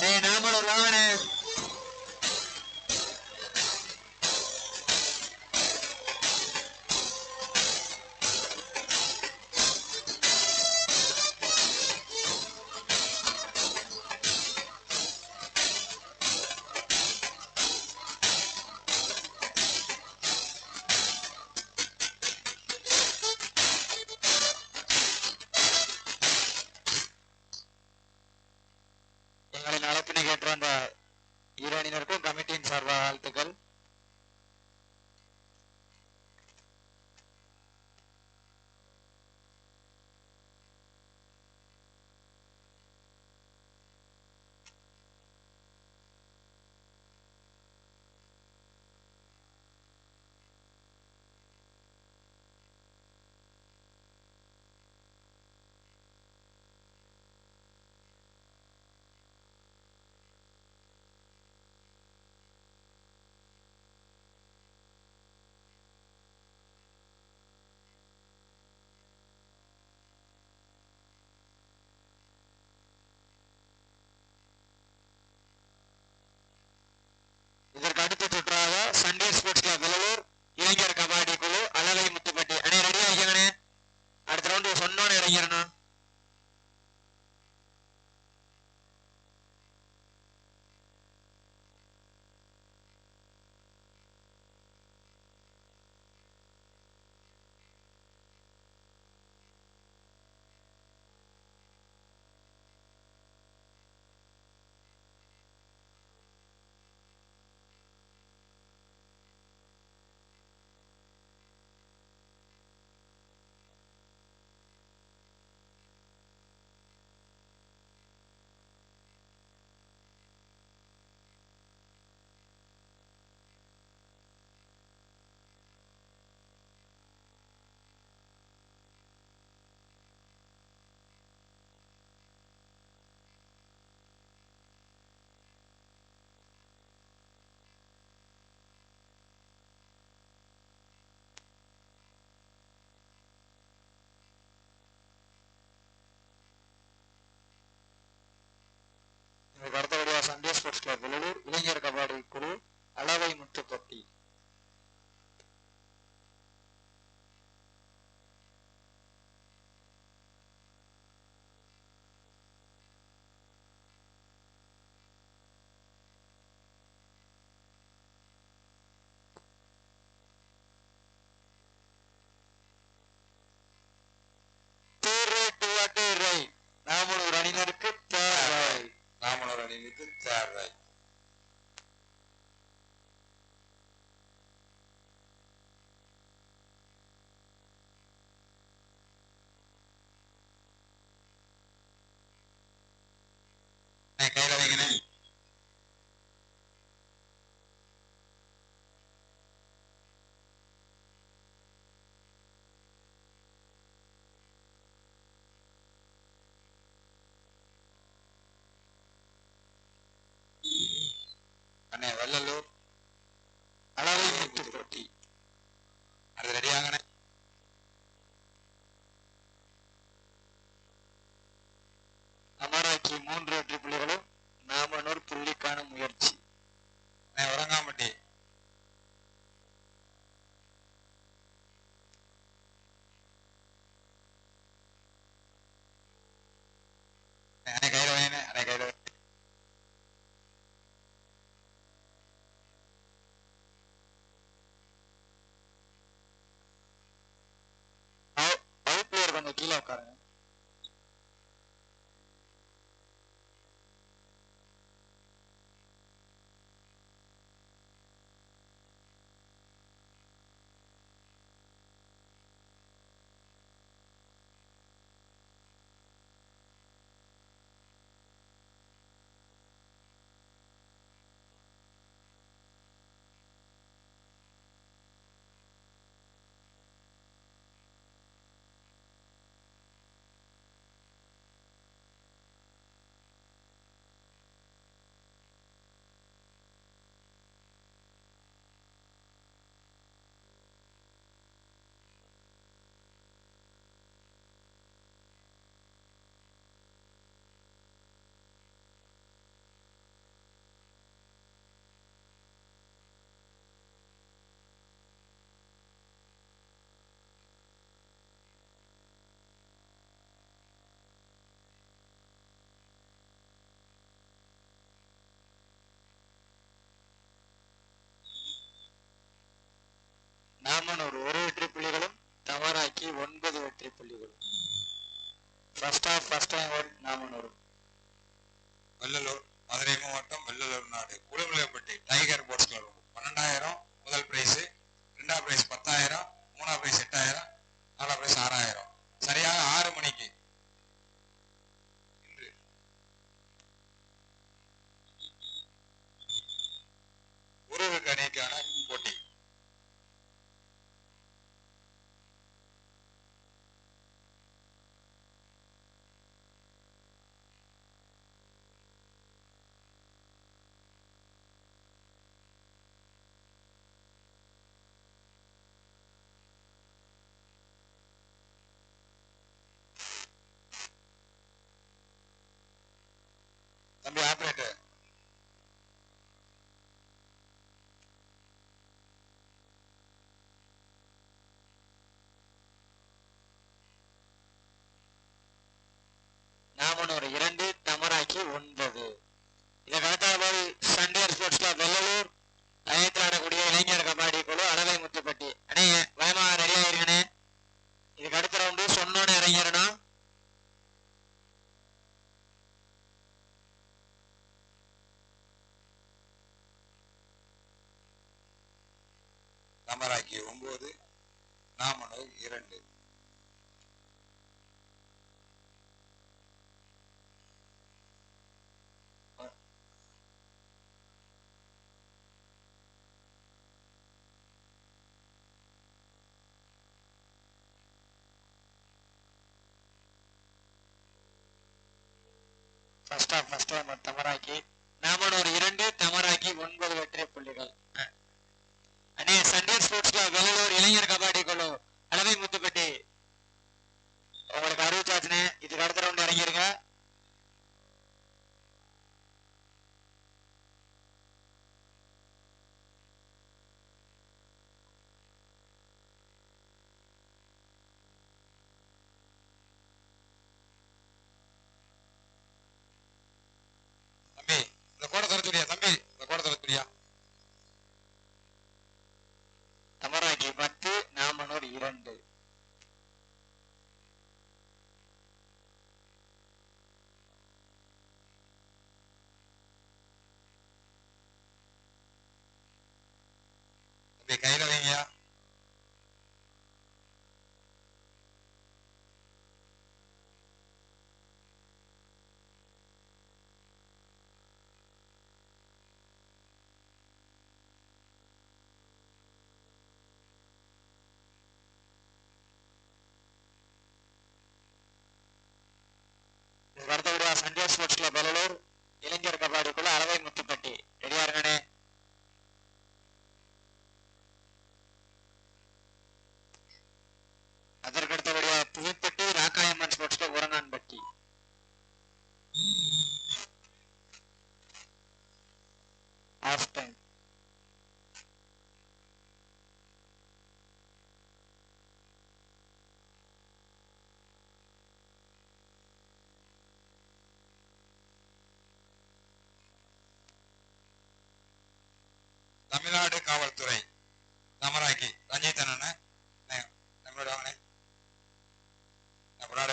டேய் நாமளூர் அணியினருக்கும் கமிட்டியின் சார்பாக வாழ்த்துக்கள் சண்டே ஸ்போர்ட்ஸ் கிளப் வெள்ளலூர் இளைஞர் கபாடி குழு அளவை முத்துப்பட்டி நாம ஒரு அணியினருக்கு தேவை ராமனூர் அணியினருக்கு தேர்ட் ரைட் கையில வைங்கண்ணே அண்ணே வெள்ளலூர் அளவை முத்துப்பட்டி அடுத்து ரெடி ஆகண்ணே का नगीला कारण மாணவர் ஒரு வெற்றி புள்ளிகளும் தவறாக்கி ஒன்பது வெற்றி புள்ளிகளும் first half first time Namanur Vellalur Madurai மாவட்டம் வெள்ளலூர் நாடு. நாமனூர் இரண்டு தமராக்கி ஒன்பது. இந்த கடத்த போது ஸ்போர்ட்ஸ் கிளப் வெள்ளலூர் அயத்தில் ஆடக்கூடிய இளைஞர் கபாடி குழு அளவை முத்துப்பட்டி. அண்ணே பயமா ரெடி ஆயிருங்கண்ணே. இதுக்கு அடுத்த ரவுண்டு சொன்னோன்னு இறங்கிடணும் தமராக்கி ஒன்பது நாமனூர் இரண்டு. First half first time Thamarakki Namanur இரண்டு தமராக்கி ஒன்பது வெற்றி புள்ளிகள். அஹ். அண்ணே சண்டே ஸ்போர்ட்ஸ் கிளப் வெள்ளலூர் இளைஞர் கபாடி குழு அளவை முத்துப்பட்டி. உங்களுக்கு அறிவிச்சாச்சுனே இதுக்கு அடுத்த ரவுண்ட் இறங்கிருங்க. அடுத்தபடியா சண்டே ஸ்போர்ட்ஸ் கிளப் வெள்ளலூர் இளைஞர் கபாடி குழு அளவை முத்துப்பட்டி ரெடியா இருங்கண்ணே அதற்கு அடுத்தபடியா Puvippatti Rakkayamman sports club Uranganpatti half time Tamil Nadu காவல்துறை தமராக்கி ரஞ்சித் அண்ணன் நம்மளோட நம்மளோட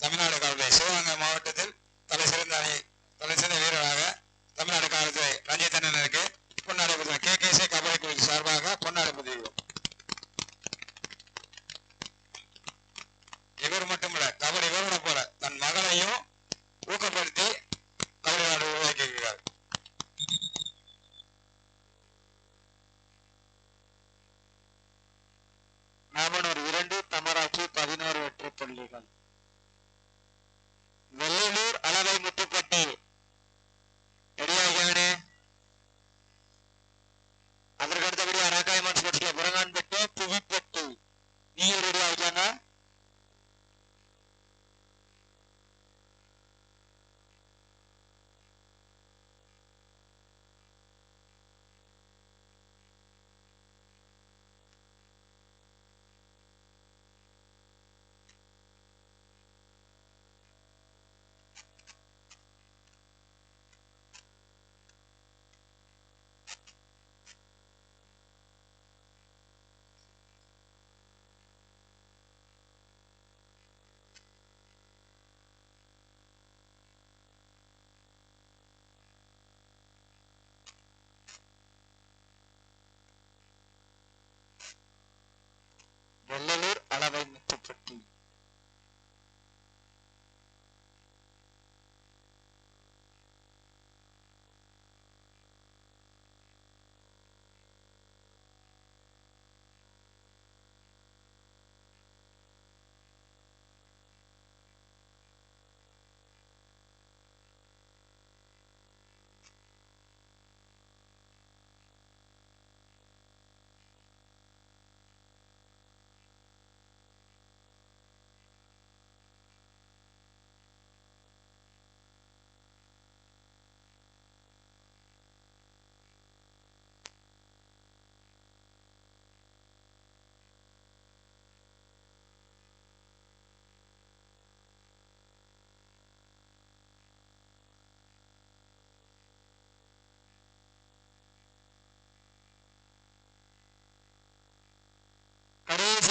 தமிழ்நாடு காவல்துறை சிவகங்கை மாவட்டத்தில் தலை சிறந்த அணி தலை சிறந்த வீரராக தமிழ்நாடு காவல்துறை ரஞ்சித் அண்ணனுக்கு பொன்னாடை பதிவு கே கே சி கபடி குழு சார்பாக பொன்னாடை பதிவு இவர் மட்டும் கபடி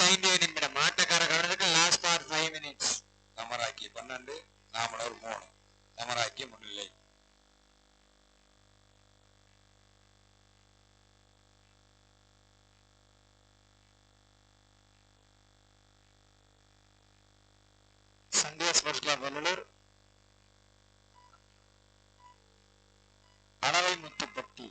ஐந்து நிமிடம். ஆட்டக்கார last for five minutes Thamarakki பன்னெண்டு நாமனூர் மூணு. தமராக்கி முன்னிலை. சந்தியா ஸ்போர்ட்ஸ் கிளப் வெள்ளலூர் அடவை முத்துப்பட்டி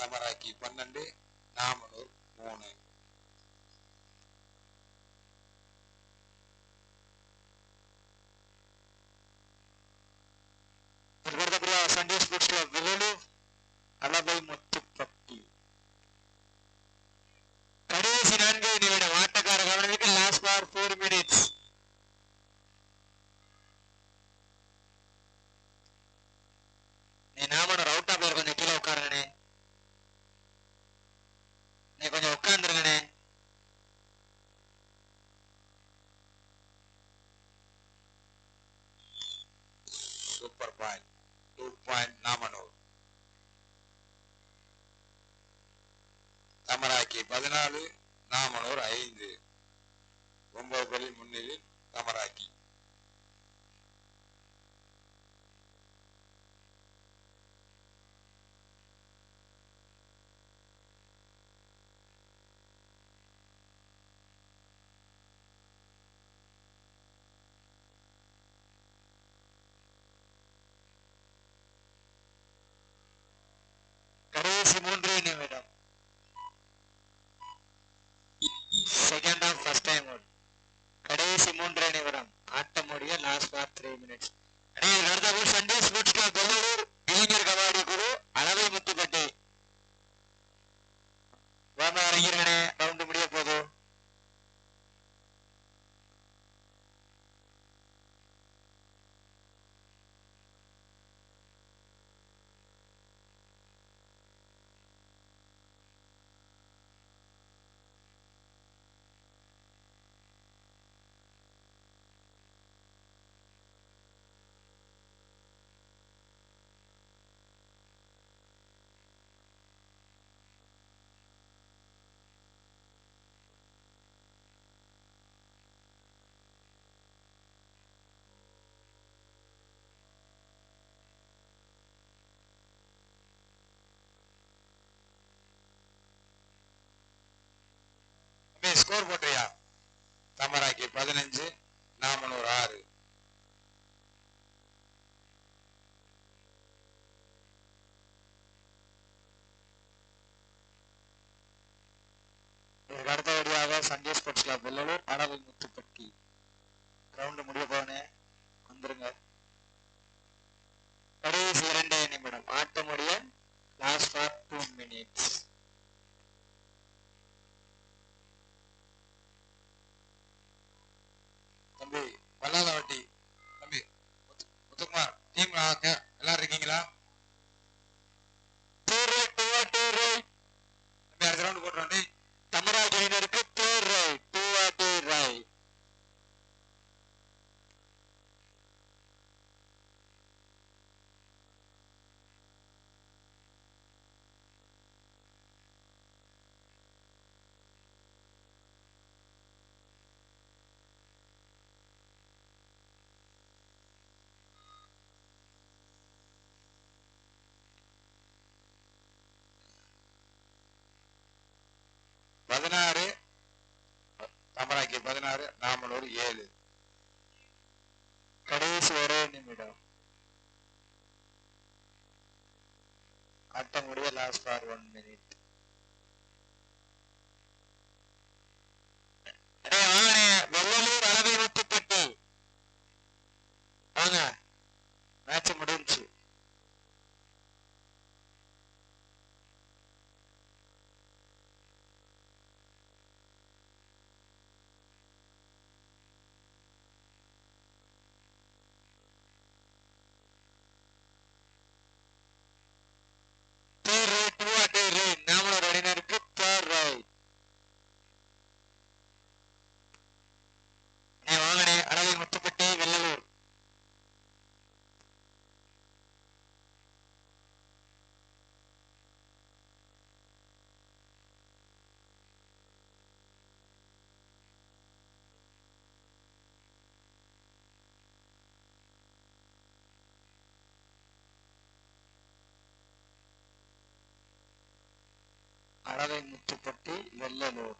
தமராக்கி பன்னெண்டு நாமனூர் மூணு அடுத்தபடியாக Sunday sports club Vellalur Adavai Muthupatti கடைசி நான்கு நிமிடம் ஆட்டக்கார கவனத்துக்கு லாஸ்ட் ஃபார் ஃபோர் மினிட்ஸ் நீ நாமனூர் அவுட்டா பேர் கொஞ்சம் கீழே உட்காருங்கண்ணே நீ கொஞ்சம் உட்காந்துருங்கண்ணே super point two point Namanur Thamarakki பதினாலு நாமனூர் ஐந்து ஒன்பது பள்ளி முன்னிலை தமராக்கி கடைசி மூன்று நிமிடம். Second half first time out கடைசி மூன்று நிமிடம். ஆட்டம் முடிய லாஸ்ட் ஆஃப் த்ரீ மினிட்ஸ் அடே அடுத்த ஊர் சண்டே ஸ்போர்ட்ஸ் கிளப் இளைஞர் கபாடி குழு அளவை முத்துப்பட்டி. வாங்க ரவுண்டு முடிய போதும் தம்பி ஸ்கோர் போட்டியா? தமராக்கி பதினஞ்சு நாமனூர் ஆறு. இதற்கு அடுத்தபடியாக சண்டே ஸ்போர்ட்ஸ் கிளப் வெள்ளலூர் அளவை முத்துப்பட்டி கிரவுண்ட் முடிய போனே வந்துருங்க. கடைசி இரண்டே நிமிடம். ஆட்டம் லாஸ்ட் ஃபார் டூ மினிட்ஸ் தம்பி வல்லாதவட்டி தம்பி முத்து- முத்துக்குமார் டீம் எல்லாரும் இருக்கீங்களா there right two two right தம்பி அடுத்த ரவுண்ட் போட்டுறோம் டேய் தமராஜ் அணியினருக்கு there right two two right பதினாறு தமராக்கி பதினாறு நாமனூர் ஏழு. கடைசி ஒரே நிமிடம். கட்ட முடிய லாஸ்ட் ஃபார் ஒன் மினிட் பறவை முத்துப்பட்டி வெள்ளலூர்.